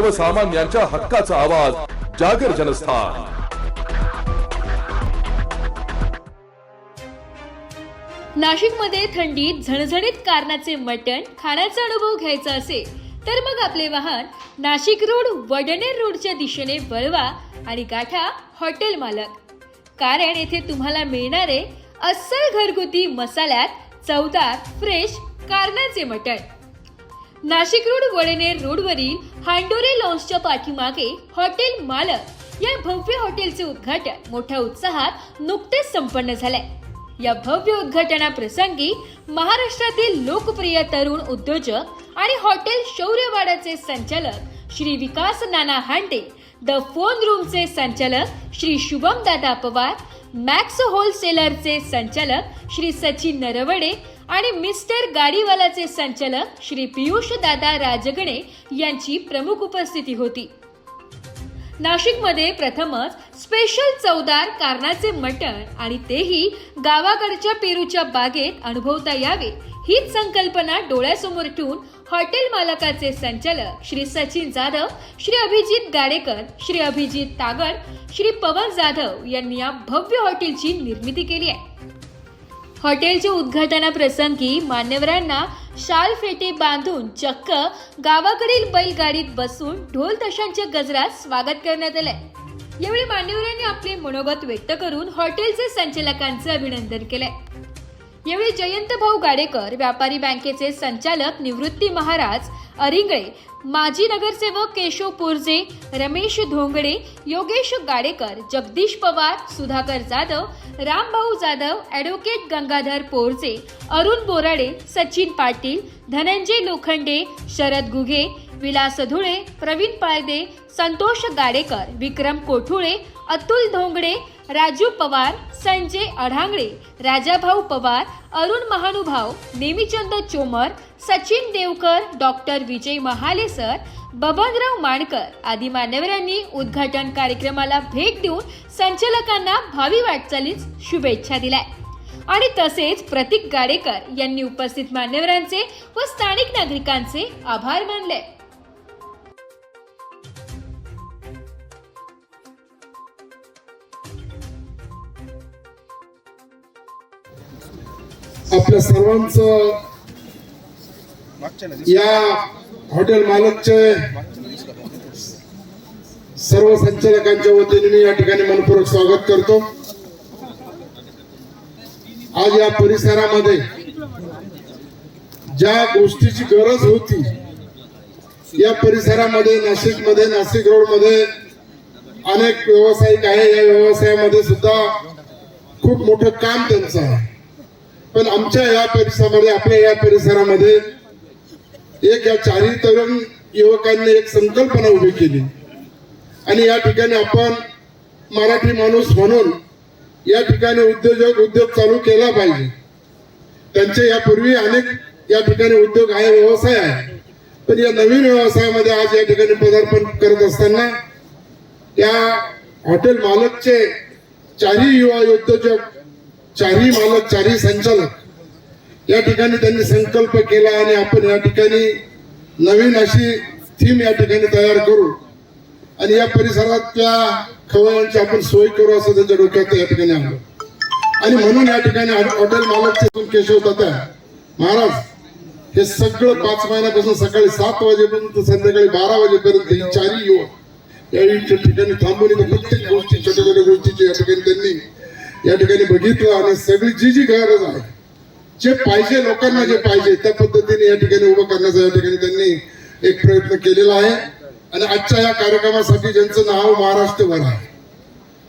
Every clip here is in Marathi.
सर्वसामान्यांच्या हक्काचा आवाज जागर जनस्थान. नाशिकमध्ये थंडीत झणझणीत कारणाचे मटण खाण्याचा अनुभव घ्यायचा असेल तर मग आपले वाहन नाशिक रोड वडनेर रोडच्या दिशेने वळवा आणि गाठा हॉटेल मालक. कारण येथे तुम्हाला मिळणारे अस्सल घरगुती मसाल्यात चवदार फ्रेश कारणाचे मटण. नाशिक रोड वडनेर रोडवरील हांडोरे लॉन्सच्या पाठीमागे हॉटेल मालक या भव्य हॉटेलचे उद्घाटन मोठ्या उत्साहात नुकतेच संपन्न झालंय. या भव्य उद्घाटनाप्रसंगी महाराष्ट्रातील लोकप्रिय तरुण उद्योजक आणि हॉटेल शौर्यवाडाचे संचालक श्री विकास नाना हांडे द फोन रूमचे संचालक श्री शुभम दादा पवार मॅक्स होलसेलरचे संचालक श्री सचिन नरवडे आणि मिस्टर गाडीवालाचे संचालक श्री पियुष दादा राजगणे यांची प्रमुख उपस्थिती होती. नाशिकमध्ये प्रथमच स्पेशल चवदार कारणाचे मटण आणि तेही गावाकडच्या पेरूच्या बागेत अनुभवता यावे हीच संकल्पना डोळ्यासमोर ठेवून हॉटेल मालकाचे संचालक श्री सचिन जाधव श्री अभिजित गाडेकर श्री अभिजित तागड श्री पवन जाधव यांनी या भव्य हॉटेलची निर्मिती केली आहे. हॉटेलच्या उद्घाटनाप्रसंगी मान्यवरांना शाल फेटे बांधून चक्क गावाकडील बैलगाडीत बसून ढोल तशांच्या गजरात स्वागत करण्यात आलंय. यावेळी मान्यवरांनी आपले मनोगत व्यक्त करून हॉटेलचे संचालकांचे अभिनंदन केलंय. यावेळी जयंत भाऊ गाडेकर व्यापारी बँकेचे संचालक निवृत्ती महाराज अरिंगळे माजी नगरसेवक Keshav Purje Ramesh Dhongade Yogesh Gadekar Jagdish Pawar Sudhakar Jadhav Rambhau Jadhav advocate Gangadhar Porje Arun Borade Sachin Patil Dhananjay Lokhande Sharad Gughe Vilas Dhule Pravin Palde Santosh Gadekar Vikram Kothule Atul Dhongade Raju Pawar Sanjay Adhangale Rajabhau Pawar Arun Mahanubhav Nemichand Chomar Sachin Devkar doctor Vijay Mahale sir Babanrao Mankar आदी मान्यवरांनी उद्घाटन कार्यक्रमाला भेट देऊन संचालकांना भावी वाटचालीस शुभेच्छा दिल्या. आणि तसेच प्रतीक गाडेकर यांनी उपस्थित मान्यवरांचे व स्थानिक नागरिकांचे आभार मानले. आपल्या सर्वांचं या हॉटेल मालकचे सर्व संचालकांच्या वतीने मी या ठिकाणी मनपूर्वक स्वागत करतो. आज या परिसरामध्ये ज्या गोष्टीची गरज होती या परिसरामध्ये नाशिकमध्ये नाशिक रोडमध्ये अनेक व्यावसायिक आहे. या व्यवसायामध्ये सुद्धा खूप मोठं काम त्यांचं आहे. पण आमच्या या परिसरामध्ये आपल्या या परिसरामध्ये एक या चारही तरुण युवकांनी एक संकल्पना उभी केली. आणि या ठिकाणी आपण मराठी माणूस म्हणून या ठिकाणी उद्योजक उद्योग चालू केला पाहिजे. त्यांचे यापूर्वी अनेक या ठिकाणी उद्योग आहे व्यवसाय आहे. पण या नवीन व्यवसायामध्ये आज या ठिकाणी पदार्पण करत असताना या हॉटेल मालकचे चारही युवा उद्योजक चारही मालक चारही संचालक या ठिकाणी त्यांनी संकल्प केला आणि आपण या ठिकाणी नवीन अशी थीम या ठिकाणी तयार करू. आणि या परिसरातल्या खवयांची आपण सोय करू असं त्यांच्या डोक्यात या ठिकाणी आणलं आणि म्हणून या ठिकाणी हॉटेल मालकचे केशव तात्या महाराज हे सगळं पाच महिन्यापासून सकाळी सात वाजेपर्यंत संध्याकाळी बारा वाजेपर्यंत ही चारही युवक या ठिकाणी थांबून इथं प्रत्येक गोष्टी छोट्या छोट्या गोष्टीची या ठिकाणी त्यांनी या ठिकाणी बघितलं आणि सगळी जी जी गरज आहे जे पाहिजे लोकांना जे पाहिजे त्या पद्धतीने या ठिकाणी उभं करण्याचा या ठिकाणी त्यांनी एक प्रयत्न केलेला आहे. आणि आजच्या या कार्यक्रमासाठी ज्यांचं नाव महाराष्ट्रभर आहे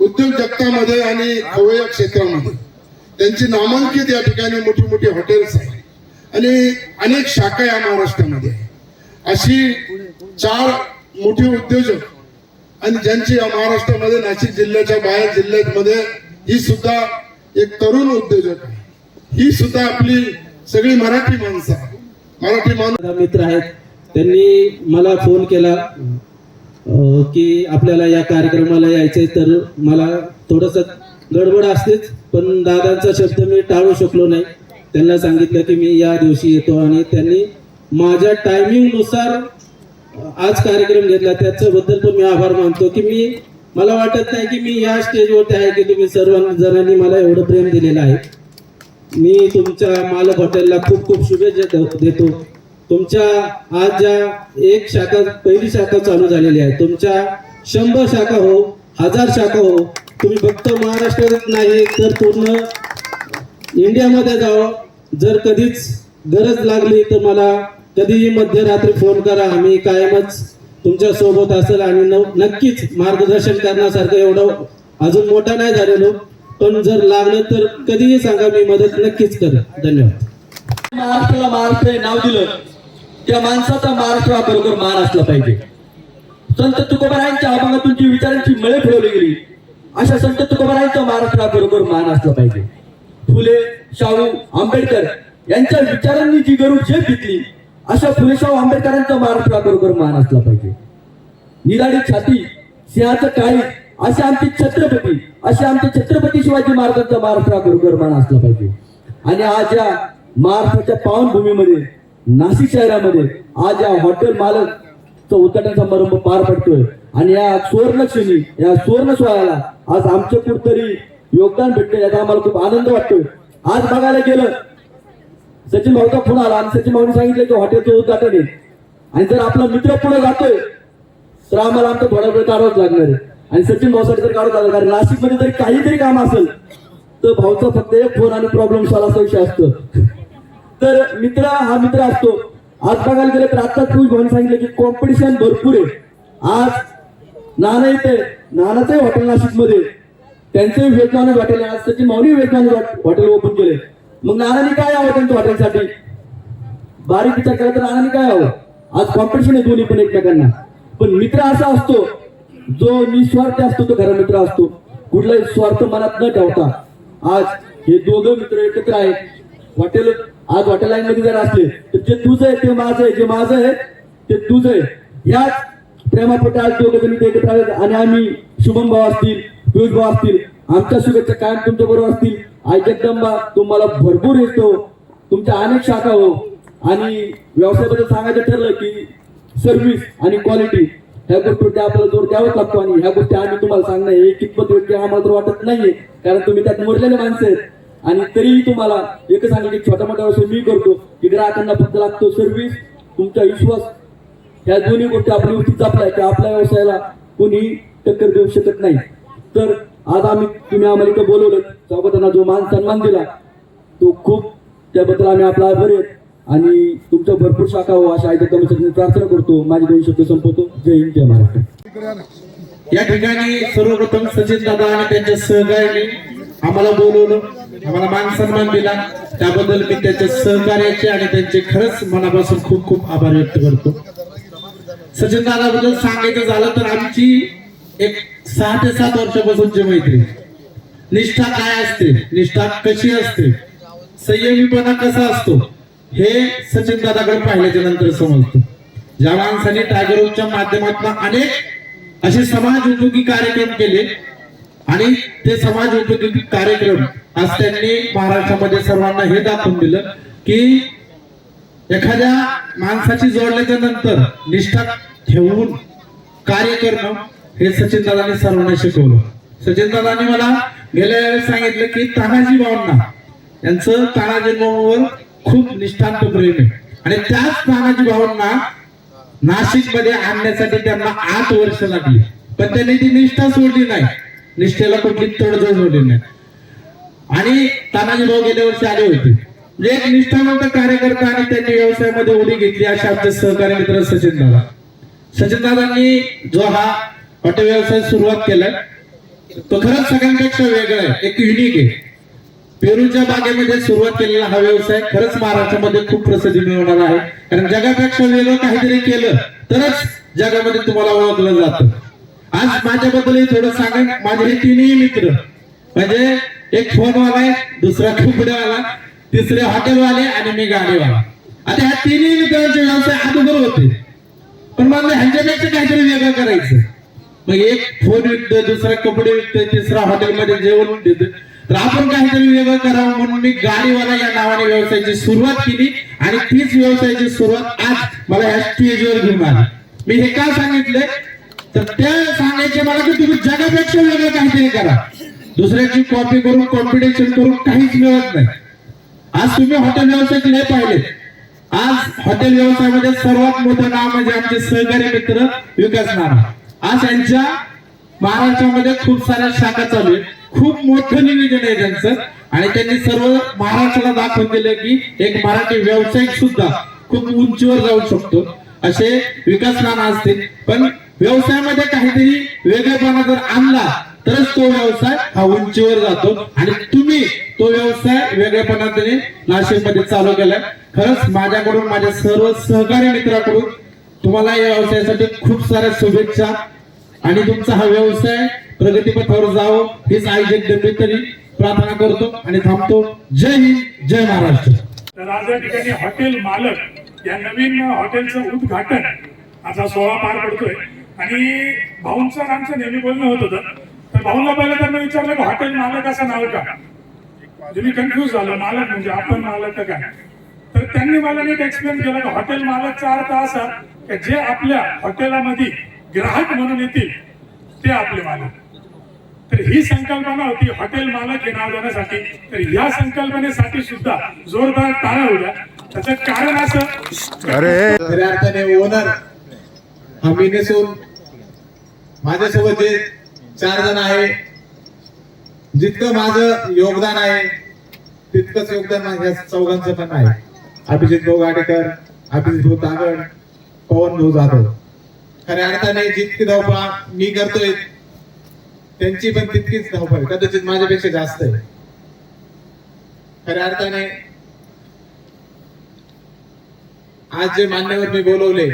उद्योग जगतामध्ये आणि खवय्या क्षेत्रामध्ये त्यांची नामांकित या ठिकाणी मोठी मोठी हॉटेल्स आहे आणि अनेक शाखा या महाराष्ट्रामध्ये अशी चार मोठे उद्योजक आणि ज्यांची या महाराष्ट्रामध्ये नाशिक जिल्ह्याच्या बाहेर जिल्ह्यामध्ये ही सुद्धा एक तरुण उद्योजक आहे. ही सुद्धा आपली सगळी मराठी माणसं मराठी माणूस मित्र आहेत. त्यांनी मला फोन केला की आपल्याला या कार्यक्रमाला यायचंय तर मला थोडस गडबड असतेच पण दादांचा शब्द मी टाळू शकलो नाही. त्यांना सांगितलं की मी या दिवशी येतो आणि त्यांनी माझ्या टायमिंगनुसार आज कार्यक्रम घेतला. त्याच्याबद्दल पण मी आभार मानतो की मी मला वाटत नाही की मी या स्टेजवरती आहे की तुम्ही सर्व जणांनी मला एवढं प्रेम दिलेलं आहे. मी तुमच्या मालक हॉटेलला खूप खूप शुभेच्छा देतो- तुमच्या आज ज्या एक शाखा पहिली शाखा चालू झालेली आहे. तुमच्या शंभर शाखा हो हजार शाखा हो तुम्ही फक्त महाराष्ट्रात नाही तर पूर्ण इंडियामध्ये जावं जर कधीच गरज लागली तर मला कधीही मध्यरात्री फोन करा. आम्ही कायमच तुमच्यासोबत असेल आणि नक्कीच मार्गदर्शन करण्यासारखं एवढं अजून मोठा नाही झालेलो. पण जर लागलं तर कधीही सांगा मी मदत नक्कीच करेन. धन्यवाद. महाराष्ट्राला महाराष्ट्र नाव दिलं त्या माणसाचा महाराष्ट्र बरोबर मान असला पाहिजे. संत तुकोबारायांच्या अभंगातून जी विचारांची मळे फिरवली गेली अशा संत तुकोबारायांचा महाराष्ट्र बरोबर मान असला पाहिजे. फुले शाहू आंबेडकर यांच्या विचारांनी जी गरुड झेप घेतली अशा फुलेशाहू आंबेडकरांचा महाराष्ट्र बरोबर मान असला पाहिजे. निराडी छाती सिंहाचं काळी असे आमचे छत्रपती असे आमचे छत्रपती शिवाजी महाराजांचा महाराष्ट्र बरोबर मान असला पाहिजे. आणि आज या महाराष्ट्राच्या पावनभूमीमध्ये नाशिक शहरामध्ये आज या हॉटेल मालकचा उद्घाटन समारंभ पार पडतोय. आणि या सुवर्णक्षणी या सुवर्ण सोहळ्याला आज आमचं कुठतरी योगदान भेटतं याचा आम्हाला खूप आनंद वाटतोय. आज बघायला गेलं सचिन भाऊचा फोन आला आणि सचिन भाऊने सांगितलं की हॉटेलचं उद्घाटन आहे. आणि जर आपला मित्र पुढे जातोय तर आम्हाला आमचा थोडा वेळ काढावाच लागणार आहे. आणि सचिन भाऊसाठी तर काढावं लागणार कारण नाशिकमध्ये जरी काहीतरी काम असेल तर भाऊचा फक्त एक फोन आणि प्रॉब्लेम सॉल्व असा विषय असतो. तर मित्र हा मित्र असतो. आज बघायला गेलं तर आता तुम्ही भाऊने सांगितलं की कॉम्पिटिशन भरपूर आहे. आज नाना येते नानाचंही हॉटेल नाशिकमध्ये त्यांचंही व्हेज हॉटेल आहे आज सचिन भाऊनी व्हेज हॉटेल ओपन केले. मग नानाने काय हवं त्यांच्या हॉटेलसाठी? बारीक विचार केला तर नानाने काय हवं? आज कॉम्पिटिशन आहे दोन्ही पण एकमेकांना. पण मित्र असा असतो जो निस्वार्थ असतो तो खरा मित्र असतो. कुठलाही स्वार्थ मनात न ठेवता. आज हे दोघं मित्र एकत्र आहेत. हॉटेल आज हॉटेल लाईन मध्ये जर असले तर जे तुझं आहे ते माझं आहे. जे माझं आहे ते तुझं आहे. याच प्रेमापोटे आज दोघं जण ते एकत्र आहेत आणि आम्ही शुभम भाऊ असतील पियुष भाऊ असतील आमच्या शुभेच्छा कायम तुमच्या बरोबर असतील. आई जगदंबा तुम्हाला भरपूर येतो. तुमच्या अनेक शाखा हो. आणि व्यवसायाबद्दल सांगायचं ठरलं की सर्व्हिस आणि क्वालिटी ह्या गोष्टीवरती आपल्याला जोर द्यावाच लागतो आणि ह्या गोष्टी आम्ही तुम्हाला सांगणं हे कितपत योग्य आम्हाला तर वाटत नाहीये कारण तुम्ही त्यात मोडलेले माणसं आहेत. आणि तरीही तुम्हाला एकच सांगितलं की छोटा मोठा व्यवसाय मी करतो की ग्राहकांना फक्त लागतो सर्व्हिस तुमचा विश्वास. ह्या दोन्ही गोष्टी आपण व्यवस्थित जपल्या की आपल्या व्यवसायाला कोणी टक्कर देऊ शकत नाही. तर आज आम्ही तुम्ही आम्हाला इथं बोलवलं. स्वागतांना जो मान सन्मान दिला तो खूप त्याबद्दल आम्ही आपला आभार आहेत आणि तुमच्या भरपूर शाखा हो अशा आयत्या कमिटीसाठी प्रार्थना करतो. माझे दोन शब्द संपवतो. जय हिंद जय महाराष्ट्र. या ठिकाणी सर्वप्रथम सचिन दादा आणि त्यांच्या सहकार्याने आम्हाला बोलवलं आम्हाला मान सन्मान दिला. त्याबद्दल मी त्यांच्या सहकार्याचे आणि त्यांचे खरंच मनापासून खूप खूप आभार व्यक्त करतो. सचिन दादाबद्दल सांगायचं झालं तर आमची एक सहा ते सात वर्षापासूनची मैत्री. निष्ठा काय असते? निष्ठा कशी असते? संयमीपणा कसा असतो? हे सचिन दादाकडे पाहिल्याच्या नंतर समजतो. ज्या माणसाने टायगर माध्यमातून अनेक असे समाज उपयोगी कार्यक्रम केले आणि ते समाज उपयोगी कार्यक्रम आज त्यांनी महाराष्ट्रामध्ये सर्वांना हे दाखवून दिलं की एखाद्या माणसाची जोडल्याच्या नंतर निष्ठा ठेवून कार्य करणं हे सचिन दादाने सर्वांना शिकवलं. सचिन दादाने मला गेल्या वेळेस सांगितलं की तानाजी भावना यांचं तानाजी भाऊंवर खूप निष्ठांत प्रेम आहे. आणि त्याच तानाजी भाऊंना नाशिकमध्ये आणण्यासाठी त्यांना आठ वर्ष लागली. पण त्यांनी ती निष्ठा सोडली नाही. निष्ठेला कुठली तडजोड सोडली नाही. आणि तानाजी भाऊ गेल्या वर्षी आले होते. म्हणजे एक निष्ठावंत कार्यकर्ता आणि त्यांनी व्यवसायामध्ये उडी घेतली अशा आमचे सहकारी मित्र सचिन दादा सचिन दादांनी जो हा हॉटेल व्यवसाय सुरुवात केलाय. तो खरंच सगळ्यांपेक्षा वेगळा आहे. एक युनिक आहे. पेरूच्या बागेमध्ये सुरुवात केलेला हा व्यवसाय खरंच महाराष्ट्रामध्ये खूप प्रसिद्धी मिळवणार आहे. कारण जगापेक्षा वेगळं काहीतरी केलं तरच जगामध्ये तुम्हाला ओळखलं जातं. आज माझ्याबद्दलही थोडं सांगेन. माझे हे तिन्ही मित्र. म्हणजे एक फोनवाला आहे दुसरा कपडेवाला तिसरे हॉटेलवाले आणि मी गाडीवाला. आता ह्या तिन्ही मित्रांचे व्यवसाय अगोदर होते. पण मला ह्यांच्यापेक्षा काहीतरी वेगळं करायचं. मग एक फोन विकतोय दुसरा कपडे विकतोय तिसरा हॉटेलमध्ये जेवण देतोय. तर आपण काहीतरी वेगळं करावं म्हणून मी गाडीवाला या नावाने व्यवसायाची सुरुवात केली आणि तीच व्यवसायाची सुरुवात आज मला या स्टेजवर घेऊन आली. मी हे का सांगितलंय? तर त्या सांगायचे मला की तुम्ही जगापेक्षा वेगळं काहीतरी करा. दुसऱ्याची कॉपी करून कॉम्पिटिशन करून काहीच मिळत नाही. आज तुम्ही हॉटेल व्यवसायात नाही पाहिले. आज हॉटेल व्यवसायामध्ये सर्वात मोठं नाव म्हणजे आमचे सहकारी मित्र विकास नारा आज यांच्या महाराष्ट्रामध्ये खूप साऱ्या शाखा चालू आहेत. खूप मोठं निवेदन आहे त्यांचं. आणि त्यांनी सर्व महाराष्ट्राला दाखवून दिलं की एक मराठी व्यावसायिक सुद्धा खूप उंचीवर जाऊ शकतो. असे विकास नाना असतील. पण व्यवसायामध्ये काहीतरी वेगळेपणा जर आणला तरच तो व्यवसाय हा उंचीवर जातो. आणि तुम्ही तो व्यवसाय वेगळेपणाने नाशिकमध्ये चालू केलाय. खरंच माझ्याकडून माझ्या सर्व सहकारी मित्राकडून तुम्हाला या व्यवसायासाठी खूप साऱ्या शुभेच्छा. आणि तुमचा हा व्यवसाय प्रगतीपथावर जावं हेच आयोजित जगदंबे तरी प्रार्थना करतो आणि थांबतो. जय हिंद जय महाराष्ट्र. तर आज या ठिकाणी हॉटेल मालक या नवीन हॉटेलचं उद्घाटन असा सोहळा पार पडतोय. आणि भाऊंचं आमचं नेहमी बोलणं होत होतं. तर भाऊला पहिलं त्यांना विचारलं की हॉटेल मालक असं नाव का? म्हणजे मी कन्फ्युज झालो मालक म्हणजे आपण मालक काय तर त्यांनी मला नीट एक्सप्लेन केलं की हॉटेल मालकचा अर्थ असा की जे आपल्या हॉटेलामध्ये ग्राहक म्हणून येतील ते आपले मालक. तर ही संकल्पना होती हॉटेल मालक हे नाव देण्यासाठी तर या संकल्पनेसाठी सुद्धा जोरदार टाळ्या होत्या त्याचं कारण असं खऱ्या अर्थाने ओनर हा मी नसून माझ्यासोबत जे चार जण आहे जितकं माझं योगदान आहे तितकंच योगदान माझ्या चौघांचं पण आहे. अभिजित भाऊ गाडेकर अभिजित भाऊ तागड पवन भाऊ जाधव. खऱ्या अर्थाने जितकी धावपळ मी करतोय त्यांची पण तितकीच धावपळ कदाचित माझ्यापेक्षा जास्त आहे. खऱ्या अर्थाने आज जे मान्यवर मी बोलवले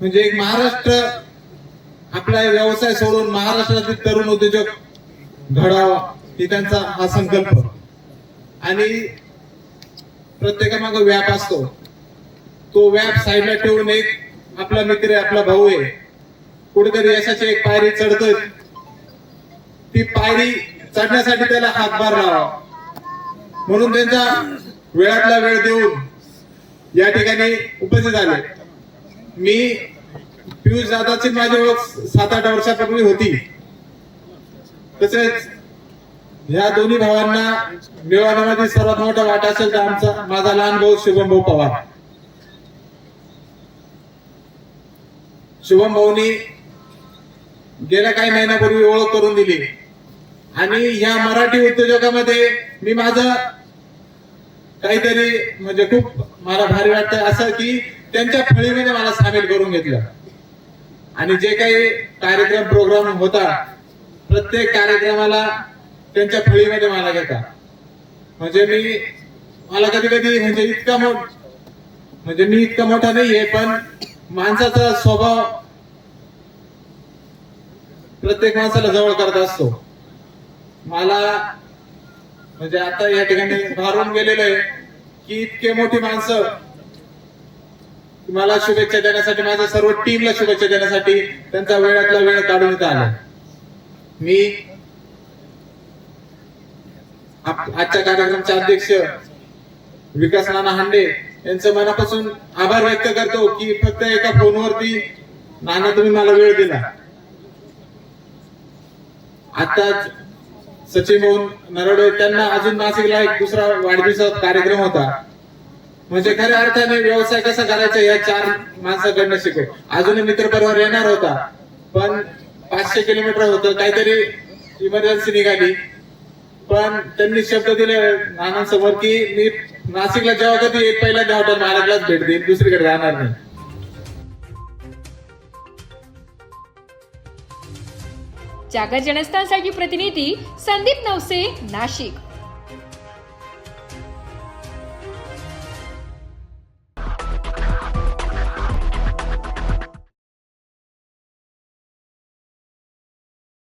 म्हणजे एक महाराष्ट्र आपला व्यवसाय सोडून महाराष्ट्रातील तरुण उद्योजक घडावा ही त्यांचा हा संकल्प. आणि प्रत्येकामागं व्याप असतो. तो व्याप साईडला ठेवून एक आपला मित्र आहे आपला भाऊ आहे. कुठेतरी यशाची एक पायरी चढतोय. ती पायरी चढण्यासाठी त्याला हातभार लावा म्हणून त्यांचा वेळातला वेळ देऊन या ठिकाणी उपस्थित झाले. मी पियुष दादाची माझी ओळख सात आठ वर्षापूर्वी होती. तसेच या दोन्ही भावांना मिळवण्यामध्ये सर्वात मोठा वाटा असेल तर आमचा माझा लहान भाऊ शुभम भाऊ पवार. शुभम भाऊनी गेल्या काही महिन्यापूर्वी ओळख करून दिली. आणि या मराठी उद्योजकामध्ये मी माझं काहीतरी म्हणजे खूप मला भारी वाटतं असं की त्यांच्या फळीमध्ये मला सामील करून घेतलं. आणि जे काही कार्यक्रम प्रोग्राम होता प्रत्येक कार्यक्रमाला त्यांच्या फळीमध्ये मला घेता. म्हणजे मी मला कधी कधी म्हणजे इतका मोठ म्हणजे मी इतका मोठा नाहीये पण माणसाचा स्वभाव प्रत्येक माणसाला जवळ करत असतो. मला म्हणजे आता या ठिकाणी भारून गेलेलं आहे की इतके मोठी माणसं मला शुभेच्छा देण्यासाठी माझ्या सर्व टीमला शुभेच्छा देण्यासाठी त्यांचा वेळातला वेळ काढून इथं आला मी आजच्या कार्यक्रमचे अध्यक्ष विकास नाना हांडे यांचं मनापासून आभार व्यक्त करतो की फक्त एका फोनवरती नाना तुम्ही मला वेळ दिला. आताच सचिन भाऊ नरवडे त्यांना अजून नाशिकला एक दुसरा वाढदिवसाचा कार्यक्रम होता. म्हणजे खऱ्या अर्थाने व्यवसाय कसा करायचा या चार माणसाकडनं शिकव अजूनही मित्र परिवार येणार होता पण पाचशे किलोमीटर होतं काहीतरी इमर्जन्सी निघाली. पण त्यांनी शब्द दिले नानांसमोर की मी नाशिकला जेव्हा कधी येत पहिल्यांदा हॉटेल महाराजलाच भेट देईन दुसरीकडे जाणार नाही. जागर जनस्थानसाठी प्रतिनिधी संदीप नवसे नाशिक.